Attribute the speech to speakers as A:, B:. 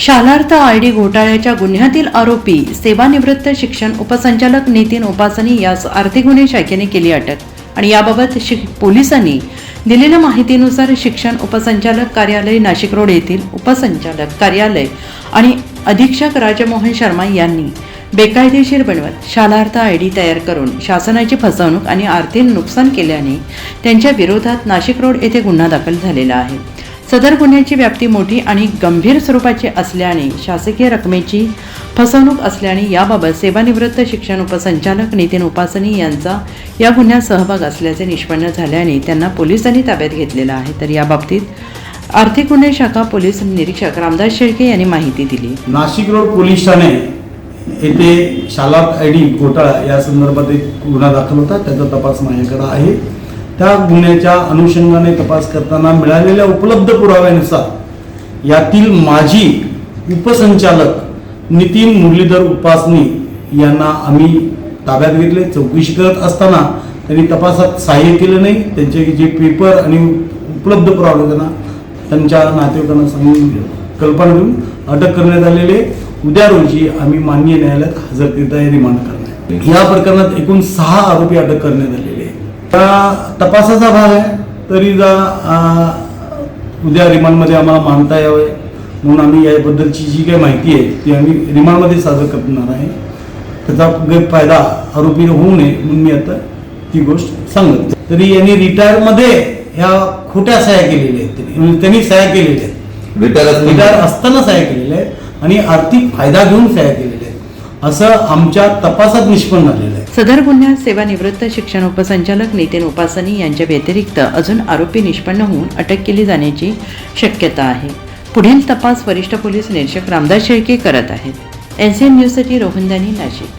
A: Shalarth I D घोटाळ्याच्या गुन्ह्यातील आरोपी सेवानिवृत्त शिक्षण उपसंचालक नितीन उपासनी यास आर्थिक गुन्हे शाखेने केली अटक. आणि याबाबत शिक पोलिसांनी दिलेल्या माहितीनुसार शिक्षण उपसंचालक कार्यालय नाशिक रोड येथील उपसंचालक कार्यालय आणि अधीक्षक राजमोहन शर्मा यांनी बेकायदेशीर बनवत शालार्थ आय डी तयार करून शासनाची फसवणूक आणि आर्थिक नुकसान केल्याने त्यांच्या विरोधात नाशिक रोड येथे गुन्हा दाखल झालेला आहे. सदर गुन्ह्याची व्याप्ती मोठी आणि गंभीर स्वरूपाची असल्याने शासकीय रकमेची फसवणूक असल्याने याबाबत सेवानिवृत्त शिक्षण उपसंचालक नितीन उपासनी यांचा या गुन्ह्यात सहभाग असल्याचे निष्पन्न झाल्याने त्यांना पोलिसांनी ताब्यात घेतलेला आहे. तर याबाबतीत आर्थिक गुन्हे शाखा पोलीस निरीक्षक रामदास शेळके यांनी माहिती दिली.
B: नाशिक रोड पोलीस ठाणे येथे शालात आय डी घोटाळा या संदर्भात एक गुन्हा दाखल होता. त्याचा तपास माझ्याकडे आहे. त्या गुन्ह्याच्या अनुषंगाने तपास करताना मिळालेल्या उपलब्ध पुराव्यानुसार यातील माजी उपसंचालक नितीन मुरलीधर उपासनी यांना आम्ही ताब्यात घेतले. चौकशी करत असताना त्यांनी तपासात सहाय्य केलं नाही. त्यांचे जे पेपर आणि उपलब्ध पुरावे त्यांना त्यांच्या नातेवाईकांना सांगून कल्पना देऊन अटक करण्यात आलेले उद्या रोजी आम्ही माननीय न्यायालयात हजर करीत रिमांड करणार या प्रकरणात एकूण सहा आरोपी अटक करण्यात आलेले तपासाचा भाग आहे तरी जा उद्या रिमांडमध्ये आम्हाला मानता यावे म्हणून आम्ही याबद्दलची जी काही माहिती आहे ती आम्ही रिमांडमध्ये सादर करणार आहे. त्याचा गैरफायदा आरोपी होऊ नये म्हणून मी आता ती गोष्ट सांगत तरी यांनी रिटायरमध्ये ह्या खोट्या सह्या केलेल्या आहेत त्यांनी. म्हणजे त्यांनी सह्या केलेल्या आहेत.
C: रिटायर
B: असताना. सह्या केलेल्या आहेत आणि आर्थिक फायदा घेऊन सह्या केलेल्या असं आमच्या तपासात निष्पन्न झालेलं आहे.
A: सदर गुन्ह्यात सेवानिवृत्त शिक्षण उपसंचालक नितीन उपासनी यांच्या व्यतिरिक्त अजून आरोपी निष्पन्न होऊन अटक केली जाण्याची शक्यता आहे. पुढील तपास वरिष्ठ पोलीस निरीक्षक रामदास शेळके करत आहेत. एन सी एन न्यूजसाठी रोहन दानी नाशिक.